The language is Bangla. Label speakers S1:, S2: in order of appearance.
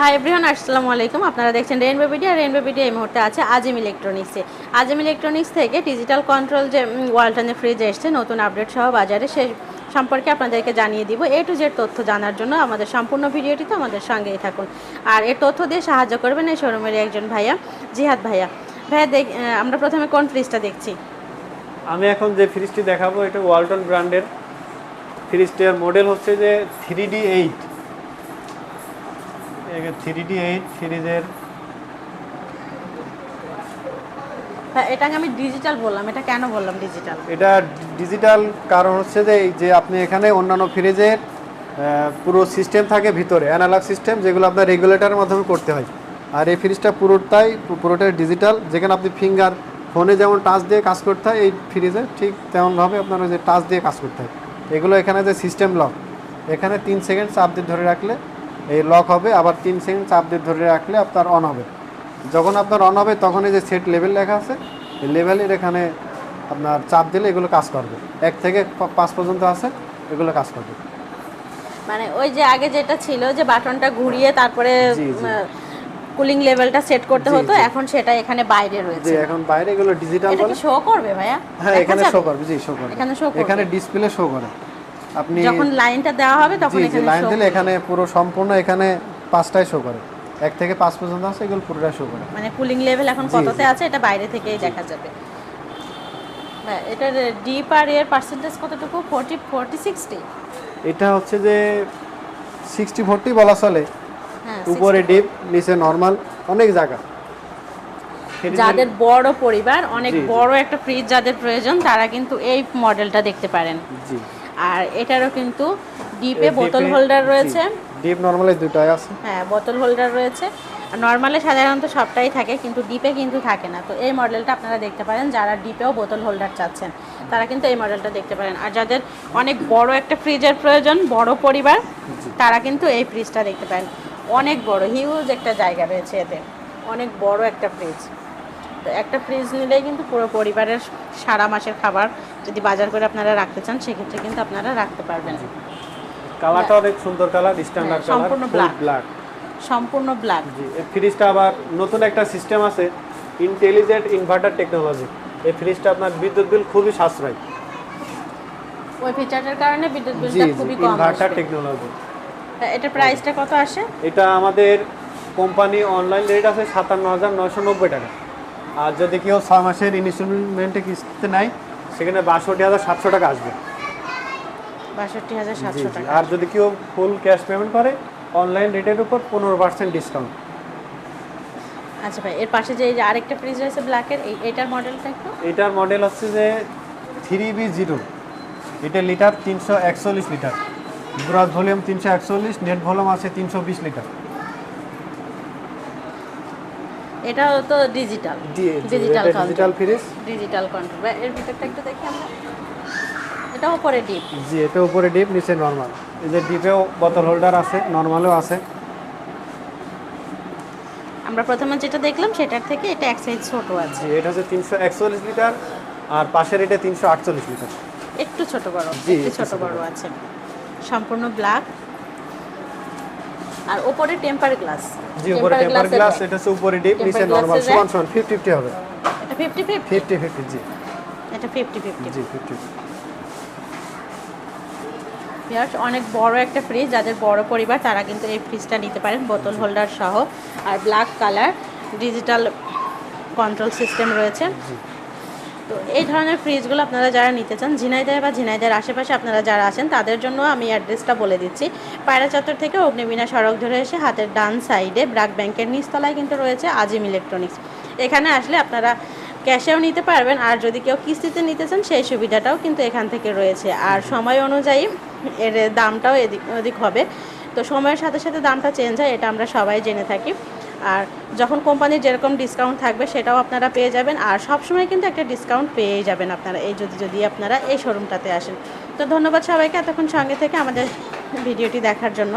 S1: হাই এভরিওয়ান আসসালামু আলাইকুম আপনারা দেখছেন রেনবো ভিডিও রেনবো ভিডিও এই মুহূর্তে আছে আজিম ইলেকট্রনিক্সে আজিম ইলেকট্রনিক্স থেকে ডিজিটাল কন্ট্রোল যে ওয়ালটনের ফ্রিজ এসছে, নতুন আপডেট সহ বাজারে সে সম্পর্কে আপনাদেরকে জানিয়ে দিব। এ টু জেড তথ্য জানার জন্য আমাদের সম্পূর্ণ ভিডিওটিতে আমাদের সঙ্গেই থাকুন। আর এর তথ্য দিয়ে সাহায্য করবেন এই শোরুমের একজন ভাইয়া, জিহাদ ভাইয়া। ভাইয়া, দেখ আমরা প্রথমে কোন ফ্রিজটা দেখছি?
S2: আমি এখন যে ফ্রিজটি দেখাবো, এটা ওয়ালটন ব্র্যান্ডের ফ্রিজটির মডেল হচ্ছে যে three D eight three D eight ফ্রিজের
S1: হ্যাঁ এটাকে আমি ডিজিটাল বললাম এটা কেন বললাম ডিজিটাল
S2: এটা ডিজিটাল কারণ হচ্ছে যে এই যে আপনি এখানে অন্যান্য ফ্রিজের পুরো সিস্টেম থাকে ভিতরে অ্যানালগ সিস্টেম যেগুলো আপনার রেগুলেটরের মাধ্যমে করতে হয়। আর এই ফ্রিজটা পুরোটাই পুরোটাই ডিজিটাল যেখানে আপনি ফিঙ্গার ফোনে যেমন টাচ দিয়ে কাজ করতে হয় এই ফ্রিজে ঠিক তেমনভাবে আপনার যে টাচ দিয়ে কাজ করতে হয়। এগুলো এখানে যে সিস্টেম লক এখানে তিন সেকেন্ড চাপ দিয়ে ধরে রাখলে এই লক হবে আবার তিন সেকেন্ড চাপ দিয়ে ধরে রাখলে আপনার অন হবে। যখন আপনার অন হবে তখন এই যে সেট লেভেল লেখা আছে এই লেভেলের এখানে আপনার চাপ দিলে এগুলো কাজ করবে। এক থেকে পাঁচ পর্যন্ত আছে এগুলো কাজ করবে।
S1: মানে ওই যে আগে যেটা ছিল যে বাটনটা ঘুরিয়ে তারপরে। কুলিং লেভেলটা সেট করতে হতো এখন সেটা এখানে বাইরে রয়েছে।
S2: এখন বাইরে এগুলো ডিজিটাল
S1: এটা
S2: বলে।
S1: শো করবে ভাইয়া?
S2: হ্যাঁ এখানে শো করবে জি শো করবে।
S1: এখানে শো করবে?
S2: এখানে ডিসপ্লে শো করে। আপনি
S1: যখন লাইনটা দেওয়া হবে তখন এখানে
S2: লাইন দিলে এখানে পুরো সম্পূর্ণ এখানে পাঁচটাই শো করে। এক থেকে পাঁচ পর্যন্ত আছে এগুলো পুরোটা শো করে।
S1: মানে কুলিং লেভেল এখন কততে আছে এটা বাইরে থেকেই দেখা যাবে। হ্যাঁ, এটার ডিপ আর এর পার্সেন্টেজ কতটুকু? ফোরটি ফোরটি সিক্সটি
S2: এটা হচ্ছে যে সিক্সটি ফোরটি বলা চলে।
S1: হ্যাঁ
S2: উপরে ডিপ নিচে নর্মাল অনেক জায়গা।
S1: যাদের বড় পরিবার অনেক। বড় একটা ফ্রিজ যাদের প্রয়োজন তারা কিন্তু এই মডেলটা দেখতে পারেন।
S2: জি।
S1: আর এটারও কিন্তু ডিপে বোতল হোল্ডার রয়েছে।
S2: ডিপ নর্মালি দুটাই আছে।
S1: হ্যাঁ বোতল হোল্ডার রয়েছে। আর নর্মালে সাধারণত সবটাই থাকে কিন্তু ডিপে কিন্তু থাকে না। তো এই মডেলটা আপনারা দেখতে পারেন যারা ডিপেও বোতল হোল্ডার চাচ্ছেন তারা কিন্তু এই মডেলটা দেখতে পারেন। আর যাদের অনেক বড় একটা ফ্রিজের প্রয়োজন বড় পরিবার তারা কিন্তু এই ফ্রিজটা দেখতে পারেন। অনেক বড় হিউজ একটা জায়গা রয়েছে এতে। অনেক বড় একটা ফ্রিজ একটা ফ্রিজ নিলেই কিন্তু পুরো পরিবারের সারা মাসের খাবার যদি বাজার করে আপনারা রাখতে চান সেক্ষেত্রে কিন্তু আপনারা রাখতে পারবেন।
S2: কালারটা অনেক সুন্দর কালার স্ট্যান্ডার্ড কালার
S1: সম্পূর্ণ।
S2: ব্ল্যাক
S1: সম্পূর্ণ ব্ল্যাক
S2: জি এই ফ্রিজটা আবার নতুন একটা সিস্টেম আছে ইন্টেলিজেন্ট ইনভার্টার টেকনোলজি এই ফ্রিজটা আপনার বিদ্যুৎ বিল খুবই সাশ্রয়।
S1: ওই ফিচারটার কারণে বিদ্যুৎ বিলটা খুবই কম
S2: ইনভার্টার টেকনোলজি
S1: তা এটার প্রাইসটা কত আসে?
S2: এটা আমাদের কোম্পানি অনলাইন রেট আছে সাতান্ন হাজার নয়শো নব্বই টাকা। আর যদি কেউ ছয় মাসের ইনস্টলমেন্টে কিস্তিতে নেয় সেখানে বাষট্টি হাজার সাতশো টাকা আসবে।
S1: বাষট্টি হাজার সাতশো টাকা।
S2: আর যদি কেউ ফুল ক্যাশ পেমেন্ট করে অনলাইন রেটের উপর পনেরো পার্সেন্ট ডিসকাউন্ট
S1: আচ্ছা ভাই এর পাশে যে এই যে আরেকটা ফ্রিজ রয়েছে ব্ল্যাকের এটার মডেলটা একটু?
S2: এটার মডেল হচ্ছে যে থ্রি বি জিরো এটা লিটার তিনশো একচল্লিশ লিটার গ্রস ভলিউম তিনশো একচল্লিশ নেট ভলিউম আছে তিনশো বিশ লিটার
S1: এটাও তো digital digital
S2: digital fridge
S1: digital control এর ভিতরটা একটু দেখি আমরা। এটা পরে ডিপ
S2: জি এটা উপরে ডিপ নিচে নর্মাল এই যে ডিপেও বোতল হোল্ডার আছে নর্মালও আছে।
S1: আমরা প্রথমে যেটা দেখলাম সেটার থেকে এটা এক সাইজ ছোট আছে।
S2: জি এটা হচ্ছে তিনশো একচল্লিশ লিটার আর পাশের এটা তিনশো আটচল্লিশ লিটার।
S1: একটু ছোট বড় একটু ছোট বড়। আছে। সম্পূর্ণ ব্ল্যাক আর উপরে টেম্পার গ্লাস।
S2: জি উপরে টেম্পার গ্লাস এটা হচ্ছে উপরে ডিপ নিচে নর্মাল সমান সমান ফিফটি ফিফটি হবে।
S1: এটা ফিফটি ফিফটি
S2: ফিফটি ফিফটি জি।
S1: এটা ফিফটি ফিফটি
S2: জি ফিফটি
S1: ভিউয়ার্স অনেক বড় একটা ফ্রিজ যাদের বড় পরিবার তারা কিন্তু এই ফ্রিজটা নিতে পারেন বোতল হোল্ডার সহ। আর black colour digital control system রয়েছে। তো এই ধরনের ফ্রিজগুলো আপনারা যারা নিতে চান, ঝিনাইদহ বা ঝিনাইদের আশেপাশে আপনারা যারা আছেন, তাদের জন্য আমি অ্যাড্রেসটা বলে দিচ্ছি। পায়রা চত্বর থেকে অগ্নিবীণা সড়ক ধরে এসে হাতের ডান সাইডে ব্রাক ব্যাংকের নিচতলায় কিন্তু রয়েছে আজিম ইলেকট্রনিক্স এখানে আসলে আপনারা ক্যাশেও নিতে পারবেন, আর যদি কেউ কিস্তিতে নিতে চান, সেই সুবিধাটাও কিন্তু এখান থেকে রয়েছে। আর সময় অনুযায়ী এর দামটাও এদিক ওদিক হবে। তো সময়ের সাথে সাথে দামটা চেঞ্জ হয়, এটা আমরা সবাই জেনে থাকি। আর যখন কোম্পানির যেরকম ডিসকাউন্ট থাকবে সেটাও আপনারা পেয়ে যাবেন। আর সবসময় কিন্তু একটা ডিসকাউন্ট পেয়ে যাবেন আপনারা। এই যদি যদি আপনারা এই শোরুমটাতে আসেন। তো ধন্যবাদ সবাইকে এতক্ষণ সঙ্গে থেকে আমাদের ভিডিওটি দেখার জন্য।